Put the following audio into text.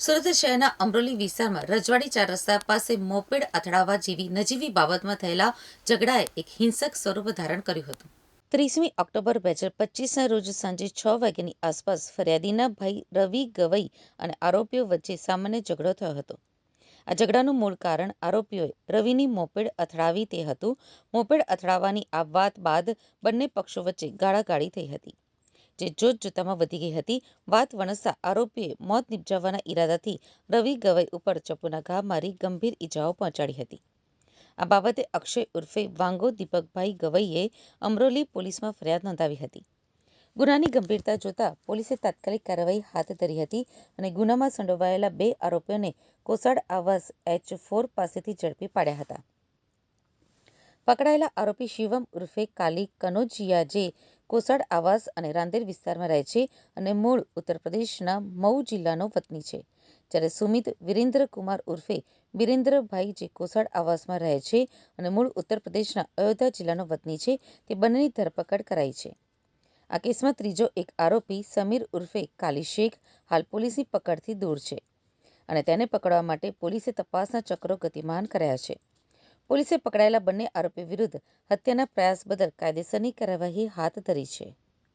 સુરત શહેરના અમરોલી વિસ્તારમાં રજવાડી ચાર રસ્તા પાસે મોપેડ અથડાવવા જેવી નજીવી બાબતમાં થયેલા ઝઘડાએ એક હિંસક સ્વરૂપ ધારણ કર્યું હતું. ત્રીસમી ઓક્ટોબર બે હજાર પચીસના રોજ સાંજે છ વાગ્યાની આસપાસ ફરિયાદીના ભાઈ રવિ ગવઈ અને આરોપીઓ વચ્ચે સામાન્ય ઝઘડો થયો હતો. આ ઝઘડાનું મૂળ કારણ આરોપીઓએ રવિની મોપેડ અથડાવી તે હતું. મોપેડ અથડાવવાની આ વાત બાદ બંને પક્ષો વચ્ચે ગાળાગાળી થઈ હતી. જે જોતજોતામાં વધી ગઈ હતી. વાત વણસતા આરોપીએ મોત નિપજાવવાના ઈરાદાથી રવિ ગવાઈ ઉપર ચપ્પુના ઘા મારી ગંભીર ઈજાઓ પહોંચાડી હતી. આ બાબતે અક્ષય ઉર્ફે વાંગો દીપકભાઈ ગવઈએ અમરોલી પોલીસમાં ફરિયાદ નોંધાવી હતી. ગુનાની ગંભીરતા જોતા પોલીસે તાત્કાલિક કાર્યવાહી હાથ ધરી હતી અને ગુનામાં સંડોવાયેલા બે આરોપીઓને કોસાડ આવાસ એચ ફોર પાસેથી ઝડપી પાડ્યા હતા. પકડાયેલા આરોપી શિવમ ઉર્ફે કાલી કનોજિયા જે કોસાડ આવાસ અને રાંદેર વિસ્તારમાં રહે છે અને મૂળ ઉત્તર પ્રદેશના મઉ જિલ્લાનો વતની છે. જ્યારે સુમિત વિરેન્દ્ર કુમાર ઉર્ફે બિરેન્દ્રભાઈ જે કોસળ આવાસમાં રહે છે અને મૂળ ઉત્તર પ્રદેશના અયોધ્યા જિલ્લાનો વતની છે, તે બંનેની ધરપકડ કરાઈ છે. આ કેસમાં ત્રીજો એક આરોપી સમીર ઉર્ફે કાલી શેખ હાલ પોલીસની પકડથી દૂર છે અને તેને પકડવા માટે પોલીસે તપાસના ચક્રો ગતિમાન કર્યા છે. પોલીસે પકડાયેલા બંને આરોપી વિરુદ્ધ હત્યાના પ્રયાસ બદલ કાયદેસરની કાર્યવાહી હાથ ધરી છે.